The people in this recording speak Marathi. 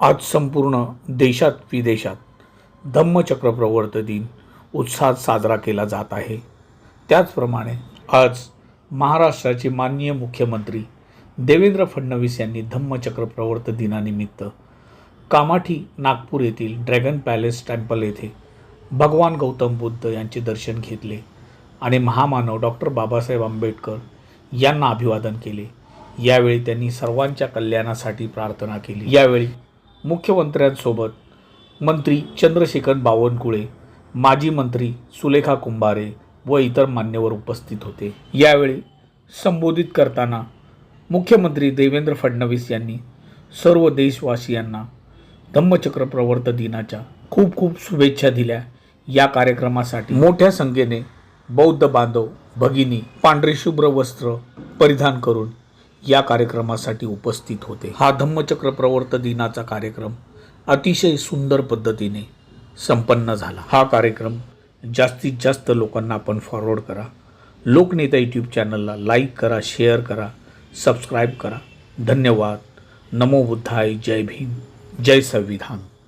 आज संपूर्ण देशात विदेशात धम्मचक्र प्रवर्त दिन उत्साहात साजरा केला जात आहे. त्याचप्रमाणे आज महाराष्ट्राचे माननीय मुख्यमंत्री देवेंद्र फडणवीस यांनी धम्मचक्र प्रवर्त दिनानिमित्त कामाठी नागपूर येथील ड्रॅगन पॅलेस टेम्पल येथे भगवान गौतम बुद्ध यांचे दर्शन घेतले आणि महामानव डॉक्टर बाबासाहेब आंबेडकर यांना अभिवादन केले. यावेळी त्यांनी सर्वांच्या कल्याणासाठी प्रार्थना केली. यावेळी मुख्यमंत्र्यांसोबत मंत्री चंद्रशेखर बावनकुळे माजी मंत्री सुलेखा कुंभारे व इतर मान्यवर उपस्थित होते. यावेळी संबोधित करताना मुख्यमंत्री देवेंद्र फडणवीस यांनी सर्व देशवासियांना धम्मचक्र प्रवर्त दिनाच्या खूप खूप शुभेच्छा दिल्या. या कार्यक्रमासाठी मोठ्या संख्येने बौद्ध बांधव भगिनी पांढरे शुभ्र वस्त्र परिधान करून या कार्यक्रमासाठी उपस्थित होते. हा धम्मचक्र प्रवर्त दिनाचा कार्यक्रम अतिशय सुंदर पद्धतीने संपन्न झाला. हा कार्यक्रम जास्तीत जास्त लोकांना आपण फॉरवर्ड करा. लोकनेता यूट्यूब चॅनलला लाईक करा शेअर करा सबस्क्राईब करा. धन्यवाद. नमो बुद्धाय. जय भीम. जय संविधान.